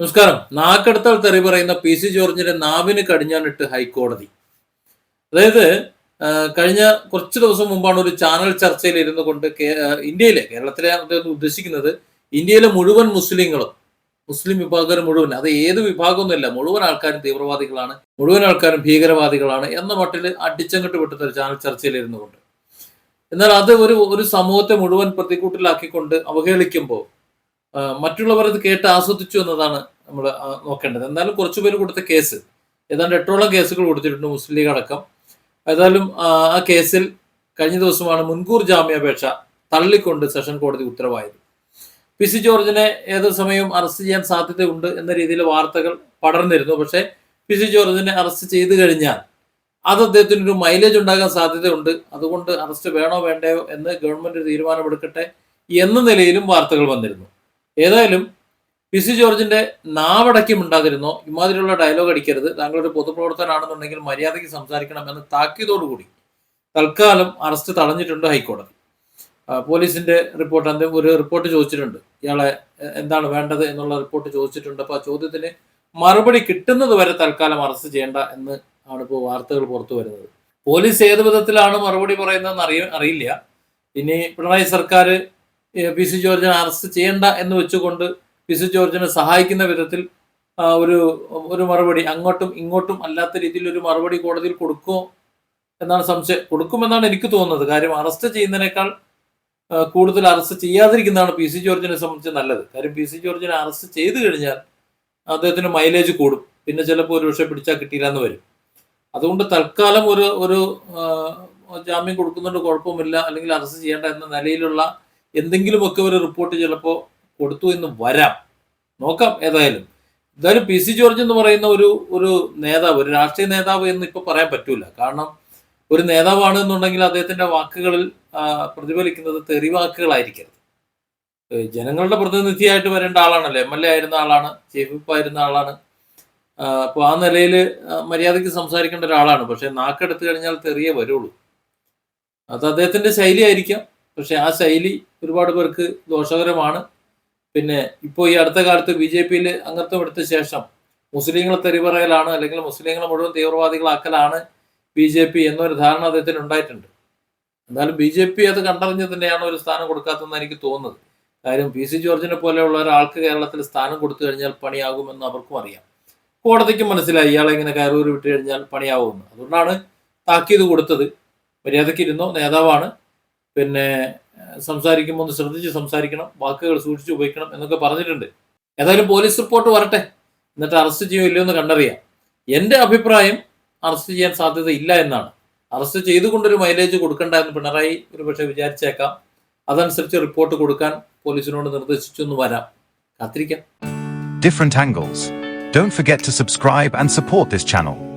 നമസ്കാരം. നാക്കടത്താൽ തെറി പറയുന്ന പി സി ജോർജിന്റെ നാവിന് കടിഞ്ഞാണിട്ട് ഹൈക്കോടതി. അതായത് കഴിഞ്ഞ കുറച്ച് ദിവസം മുമ്പാണ് ഒരു ചാനൽ ചർച്ചയിൽ ഇരുന്നു കൊണ്ട് ഇന്ത്യയിലെ കേരളത്തിലെ ഉദ്ദേശിക്കുന്നത് ഇന്ത്യയിലെ മുഴുവൻ മുസ്ലിങ്ങളും മുസ്ലിം വിഭാഗം മുഴുവൻ അത് ഏത് വിഭാഗമൊന്നുമില്ല മുഴുവൻ ആൾക്കാരും തീവ്രവാദികളാണ് മുഴുവൻ ആൾക്കാരും ഭീകരവാദികളാണ് എന്ന മട്ടിൽ അടിച്ചങ്ങട്ട് വിട്ടത് ഒരു ചാനൽ ചർച്ചയിൽ ഇരുന്നു കൊണ്ട്. എന്നാൽ അത് ഒരു ഒരു സമൂഹത്തെ മുഴുവൻ പ്രതിക്കൂട്ടിലാക്കിക്കൊണ്ട് അവഹേളിക്കുമ്പോൾ മറ്റുള്ളവർ അത് കേട്ട് ആസ്വദിച്ചു എന്നതാണ് നമ്മൾ നോക്കേണ്ടത്. എന്നാലും കുറച്ചുപേര് കൊടുത്ത കേസ്. ഏതാണ്ട് എട്ടോളം കേസുകൾ കൊടുത്തിട്ടുണ്ട് മുസ്ലിം ലീഗ് അടക്കം. ഏതായാലും ആ, കേസിൽ കഴിഞ്ഞ ദിവസമാണ് മുൻകൂർ ജാമ്യാപേക്ഷ തള്ളിക്കൊണ്ട് സെഷൻ കോടതി ഉത്തരവായത്. പി സി ജോർജിനെ ഏത് സമയവും അറസ്റ്റ് ചെയ്യാൻ സാധ്യതയുണ്ട് എന്ന രീതിയിൽ വാർത്തകൾ പടർന്നിരുന്നു. പക്ഷേ പി സി ജോർജിനെ അറസ്റ്റ് ചെയ്തു കഴിഞ്ഞാൽ അത് അദ്ദേഹത്തിന് ഒരു മൈലേജ് ഉണ്ടാകാൻ സാധ്യതയുണ്ട്. അതുകൊണ്ട് അറസ്റ്റ് വേണോ വേണ്ടയോ എന്ന് ഗവൺമെന്റ് തീരുമാനമെടുക്കട്ടെ എന്ന നിലയിലും വാർത്തകൾ വന്നിരുന്നു. ഏതായാലും പി സി ജോർജിന്റെ നാവടക്കം ഉണ്ടാതിരുന്നോ ഇമാതിരിയുള്ള ഡയലോഗ് അടിക്കരുത്. താങ്കളൊരു പൊതുപ്രവർത്തനാണെന്നുണ്ടെങ്കിൽ മര്യാദയ്ക്ക് സംസാരിക്കണം എന്ന താക്കീതോടുകൂടി. തൽക്കാലം അറസ്റ്റ് തടഞ്ഞിട്ടുണ്ട് ഹൈക്കോടതി. പോലീസിന്റെ റിപ്പോർട്ട് എന്തെങ്കിലും ഒരു റിപ്പോർട്ട് ചോദിച്ചിട്ടുണ്ട്. ഇയാളെ എന്താണ് വേണ്ടത് എന്നുള്ള റിപ്പോർട്ട് ചോദിച്ചിട്ടുണ്ട്. അപ്പൊ ആ ചോദ്യത്തിന് മറുപടി കിട്ടുന്നത് വരെ തൽക്കാലം അറസ്റ്റ് ചെയ്യേണ്ട എന്ന് ആണ് ഇപ്പോൾ വാർത്തകൾ പുറത്തു വരുന്നത്. പോലീസ് ഏത് വിധത്തിലാണ് മറുപടി പറയുന്നതെന്ന് അറിയ അറിയില്ല. ഇനി പിണറായി സർക്കാർ പി സി ജോർജിനെ അറസ്റ്റ് ചെയ്യണ്ട എന്ന് വെച്ചുകൊണ്ട് പി സി ജോർജിനെ സഹായിക്കുന്ന വിധത്തിൽ ഒരു ഒരു മറുപടി അങ്ങോട്ടും ഇങ്ങോട്ടും അല്ലാത്ത രീതിയിൽ ഒരു മറുപടി കോടതിയിൽ കൊടുക്കുമോ എന്നാണ് സംശയം. കൊടുക്കുമെന്നാണ് എനിക്ക് തോന്നുന്നത്. കാര്യം അറസ്റ്റ് ചെയ്യുന്നതിനേക്കാൾ കൂടുതൽ അറസ്റ്റ് ചെയ്യാതിരിക്കുന്നതാണ് പി സി ജോർജിനെ സംബന്ധിച്ച് നല്ലത്. കാര്യം പി സി ജോർജിനെ അറസ്റ്റ് ചെയ്തു കഴിഞ്ഞാൽ അദ്ദേഹത്തിന് മൈലേജ് കൂടും. പിന്നെ ചിലപ്പോൾ ഒരു പക്ഷേ പിടിച്ചാൽ കിട്ടിയില്ല എന്ന് വരും. അതുകൊണ്ട് തൽക്കാലം ഒരു ഒരു ജാമ്യം കൊടുക്കുന്നുണ്ട് കുഴപ്പമില്ല അല്ലെങ്കിൽ അറസ്റ്റ് ചെയ്യേണ്ട എന്ന നിലയിലുള്ള എന്തെങ്കിലുമൊക്കെ ഒരു റിപ്പോർട്ട് ചിലപ്പോൾ കൊടുത്തു എന്ന് വരാം. നോക്കാം ഏതായാലും. എന്തായാലും പി സി ജോർജ് എന്ന് പറയുന്ന ഒരു ഒരു നേതാവ് ഒരു രാഷ്ട്രീയ നേതാവ് എന്ന് ഇപ്പൊ പറയാൻ പറ്റൂല. കാരണം ഒരു നേതാവാണ് എന്നുണ്ടെങ്കിൽ അദ്ദേഹത്തിന്റെ വാക്കുകളിൽ പ്രതിഫലിക്കുന്നത് തെറിവാക്കുകളായിരിക്കരുത് ജനങ്ങളുടെ പ്രതിനിധിയായിട്ട് വരേണ്ട ആളാണല്ലോ. എം എൽ എ ആയിരുന്ന ആളാണ് ചീഫ് വിപ്പ് ആയിരുന്ന ആളാണ്. അപ്പോൾ ആ നിലയിൽ മര്യാദയ്ക്ക് സംസാരിക്കേണ്ട ഒരാളാണ്. പക്ഷെ നാക്കെടുത്തു കഴിഞ്ഞാൽ തെറിയേ വരുള്ളൂ. അത് അദ്ദേഹത്തിന്റെ ശൈലി ആയിരിക്കാം പക്ഷെ ആ ശൈലി ഒരുപാട് പേർക്ക് ദോഷകരമാണ്. പിന്നെ ഇപ്പോൾ ഈ അടുത്ത കാലത്ത് ബി ജെ പിയിൽ അംഗത്വം എടുത്ത ശേഷം മുസ്ലിങ്ങളെ തെറിപറയലാണ് അല്ലെങ്കിൽ മുസ്ലിങ്ങളെ മുഴുവൻ തീവ്രവാദികളാക്കലാണ് ബി ജെ പി എന്നൊരു ധാരണ അദ്ദേഹത്തിന് ഉണ്ടായിട്ടുണ്ട്. എന്നാലും ബി ജെ പി അത് കണ്ടറിഞ്ഞ് തന്നെയാണ് ഒരു സ്ഥാനം കൊടുക്കാത്തതെന്ന് എനിക്ക് തോന്നുന്നത്. കാര്യം പി സി ജോർജിനെ പോലെയുള്ള ഒരാൾക്ക് കേരളത്തിൽ സ്ഥാനം കൊടുത്തു കഴിഞ്ഞാൽ പണിയാകുമെന്ന് അവർക്കും അറിയാം. കോടതിക്കും മനസ്സിലായി ഇയാളെ ഇങ്ങനെ കയറൂർ വിട്ട് കഴിഞ്ഞാൽ പണിയാവുമെന്ന്. അതുകൊണ്ടാണ് താക്കീത് കൊടുത്തത്. മര്യാദയ്ക്ക് ഇരുന്നോ നേതാവാണ്. പിന്നെ സംസാരിക്കുമ്പോൾ ഒന്ന് ശ്രദ്ധിച്ച് സംസാരിക്കണം വാക്കുകൾ സൂക്ഷിച്ച് ഉപയോഗിക്കണം എന്നൊക്കെ പറഞ്ഞിട്ടുണ്ട്. ഏതായാലും പോലീസ് റിപ്പോർട്ട് വരട്ടെ. എന്നിട്ട് അറസ്റ്റ് ചെയ്യോ ഇല്ലയോ എന്ന് കണ്ടറിയാം. എന്റെ അഭിപ്രായം അറസ്റ്റ് ചെയ്യാൻ സാധ്യത ഇല്ല എന്നാണ്. അറസ്റ്റ് ചെയ്തുകൊണ്ടൊരു മൈലേജ് കൊടുക്കണ്ട എന്ന് പിണറായി ഒരു പക്ഷേ വിചാരിച്ചേക്കാം. അതനുസരിച്ച് റിപ്പോർട്ട് കൊടുക്കാൻ പോലീസിനോട് നിർദ്ദേശിച്ചു എന്ന് വരാം. കാത്തിരിക്കാം. Different angles. Don't forget to subscribe and support this channel.